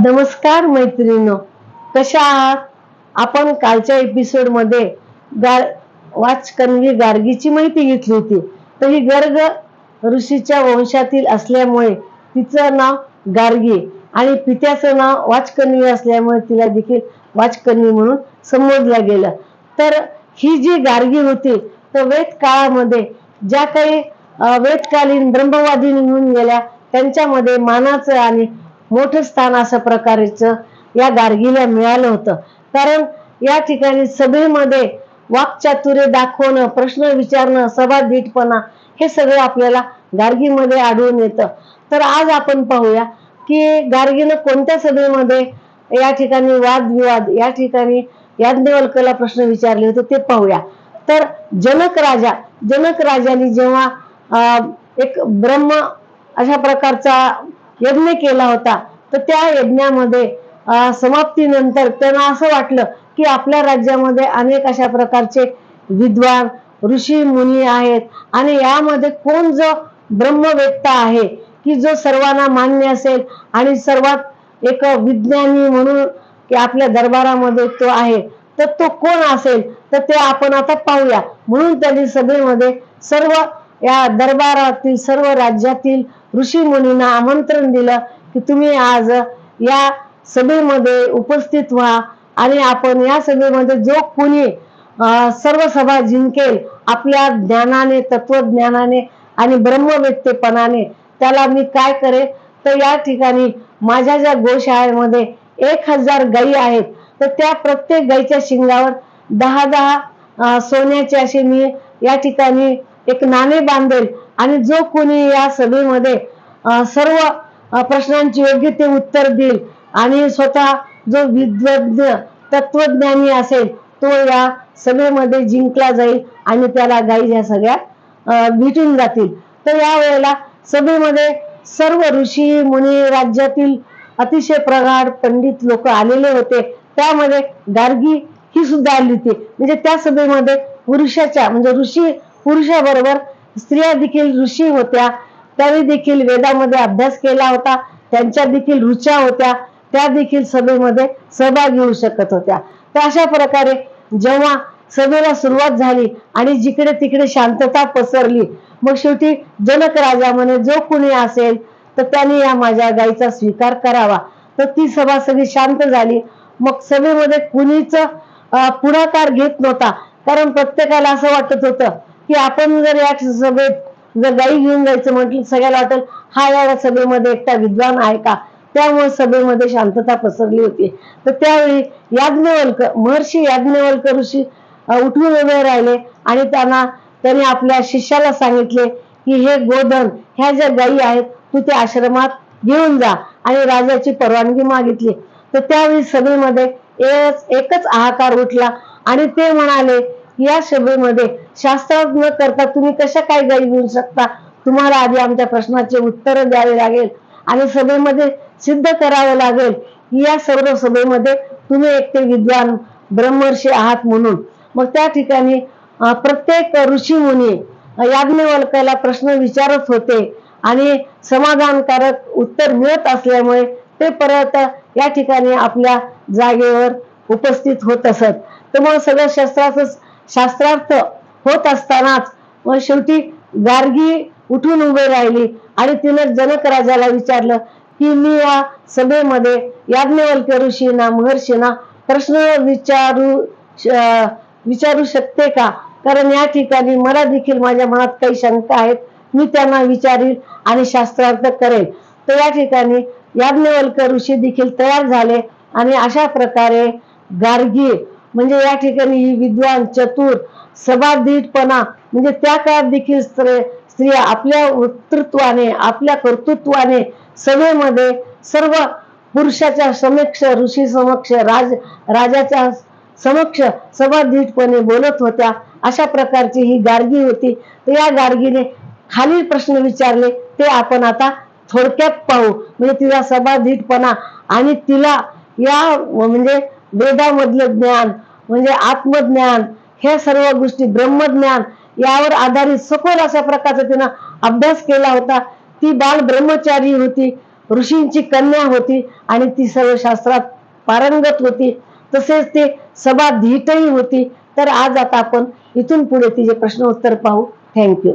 नमस्कार मैत्रिणीनो कशा आहात? आपण कालच्या एपिसोडमध्ये गार वाचकन्वी गार्गीची माहिती घेतली होती. तर ही गर्ग ऋषीच्या वंशातील असल्यामुळे तिचं नाव गार्गी आणि पित्याचं नाव वाचकन्वी असल्यामुळे तिला देखील वाचकन्वी म्हणून संबोधलं गेलं. तर ही जी गार्गी होती तर वेद काळामध्ये ज्या काही वेदकालीन ब्रह्मवादी निघून गेल्या त्यांच्यामध्ये मानाचं आणि मोठं स्थान अशा प्रकारचं या गार्गीला मिळालं होतं. कारण या ठिकाणी सभेमध्ये वाक्चातुर्य दाखवणं प्रश्न विचारणं सभाधीटपणा हे सगळं आपल्याला गार्गीमध्ये आढळून येतं. तर आज आपण पाहूया की गार्गीनं कोणत्या सभेमध्ये या ठिकाणी वादविवाद या ठिकाणी याज्ञवल्कला प्रश्न विचारले होते ते पाहूया. तर जनक राजा जनक राजाने जेव्हा एक ब्रह्म अशा प्रकारचा यज्ञ केला होता. तर त्या यज्ञामध्ये समाप्तीनंतर त्यांना असं वाटलं की आपल्या राज्यामध्ये अनेक अशा प्रकारचे विद्वान ऋषी मुनी आहेत. आणि यामध्ये कोण जो ब्रह्मवेत्ता आहे की जो सर्वांना मान्य असेल आणि सर्वात एक विज्ञानी म्हणून की आपल्या दरबारामध्ये तो आहे तर तो कोण असेल? तर ते आपण आता पाहूया. म्हणून त्यांनी सभेमध्ये सर्व या दरबारातील सर्व राज्यातील ऋषी मुनींना आमंत्रण दिलं की तुम्ही आज या सभेमध्ये उपस्थित व्हा आणि आपण या सभेमध्ये जो कोणी सर्व सभा जिंकेल आपल्या ज्ञानाने तत्वज्ञानाने आणि ब्रह्मवेत्तेपणाने त्याला मी काय करेल तर या ठिकाणी माझ्या ज्या गोशाळेमध्ये एक हजार गायी आहेत तर त्या प्रत्येक गायीच्या शिंगावर दहा दहा सोन्याचे असे मी या ठिकाणी एक नाणे बांधेल. आणि जो कोणी या सभेमध्ये सर्व प्रश्नांची योग्य ते उत्तर देईल आणि स्वतः जो विद्वज्ञ तत्वज्ञानी असेल तो या सभेमध्ये जिंकला जाईल आणि त्याला गाई ह्या सगळ्या भेटून जातील. तर या वेळेला सभेमध्ये सर्व ऋषी मुनी राज्यातील अतिशय प्रगाढ पंडित लोक आलेले होते. त्यामध्ये गार्गी ही सुद्धा आली होती. म्हणजे त्या सभेमध्ये पुरुषाच्या म्हणजे ऋषी पुरुषाबरोबर स्त्रिया देखील ऋषी होत्या. त्यांनी देखील वेदामध्ये अभ्यास केला होता. त्यांच्या देखील रुच्या होत्या. त्या देखील सभेमध्ये सहभाग घेऊ शकत होत्या. तर अशा प्रकारे जेव्हा सभेला सुरुवात झाली आणि जिकडे तिकडे शांतता पसरली मग शेवटी जनक राजा म्हणे जो कुणी असेल तर त्यांनी या माझ्या गायीचा स्वीकार करावा. तर ती सभा सगळी शांत झाली. मग सभेमध्ये कुणीच पुढाकार घेत नव्हता. कारण प्रत्येकाला असं वाटत होतं की आपण जर या सभेत जर गाई घेऊन जायचं म्हटलं सगळ्याला वाटेल हा या सभेमध्ये एकटा विद्वान आहे का? त्यामुळे सभेमध्ये शांतता पसरली होती. तर त्यावेळी याज्ञवल्क महर्षी याज्ञवल्क ऋषी उठून उभे राहिले आणि त्यांना त्यांनी आपल्या शिष्याला सांगितले की हे गोधन ह्या ज्या गायी आहेत तू त्या आश्रमात घेऊन जा आणि राजाची परवानगी मागितली. तर त्यावेळी सभेमध्ये एकच हाहाकार उठला आणि ते म्हणाले या सभेमध्ये शास्त्रात न करता तुम्ही कशा काय गाई घेऊ शकता? तुम्हाला आधी आमच्या प्रश्नाचे उत्तर द्यावे लागेल. आणि सभेमध्ये सिद्ध करावं लागेल. या सर्व सभेमध्ये तुम्ही एक ते विद्वान ब्रह्मर्षी आहात म्हणून. मग त्या ठिकाणी प्रत्येक ऋषी मुनी याज्ञवल्काला प्रश्न विचारत होते. आणि समाधानकारक उत्तर मिळत असल्यामुळे ते परत या ठिकाणी आपल्या जागेवर उपस्थित होत असत. तर मग सगळं शस्त्रातच शास्त्रार्थ होत असतानाच मग शेवटी गार्गी उठून उभे राहिली आणि तिने जनक राजाला विचारलं की मी या सभेमध्ये याज्ञवल्क्य ऋषींना महर्षीना प्रश्न विचारू विचारू शकते का? कारण या ठिकाणी मला देखील माझ्या मनात काही शंका आहेत. मी त्यांना विचारील आणि शास्त्रार्थ करेल तर या ठिकाणी याज्ञवल्क ऋषी देखील तयार झाले आणि अशा प्रकारे गार्गी म्हणजे या ठिकाणी ही विद्वान चतुर सभाधीटपणा म्हणजे त्या काळात देखील स्त्री स्त्रिया आपल्या वक्तृत्वाने आपल्या कर्तृत्वाने सभेमध्ये सर्व पुरुषाच्या समक्ष ऋषी समक्ष राज राजाच्या समक्ष सभाधीटपणे बोलत होत्या. अशा प्रकारची ही गार्गी होती. तर या गार्गीने खालील प्रश्न विचारले. ते आपण आता थोडक्यात पाहू. म्हणजे तिला सभाधीटपणा आणि तिला या म्हणजे वेदामधलं ज्ञान म्हणजे आत्मज्ञान हे सर्व गोष्टी ब्रह्मज्ञान यावर आधारित सखोल अशा प्रकारचा तिनं अभ्यास केला होता. ती बाल ब्रह्मचारी होती ऋषींची कन्या होती आणि ती सर्व शास्त्रात पारंगत होती. तसेच ते सभा धीटही होती. तर आज आता आपण इथून पुढे तिचे प्रश्न उत्तर पाहू थँक्यू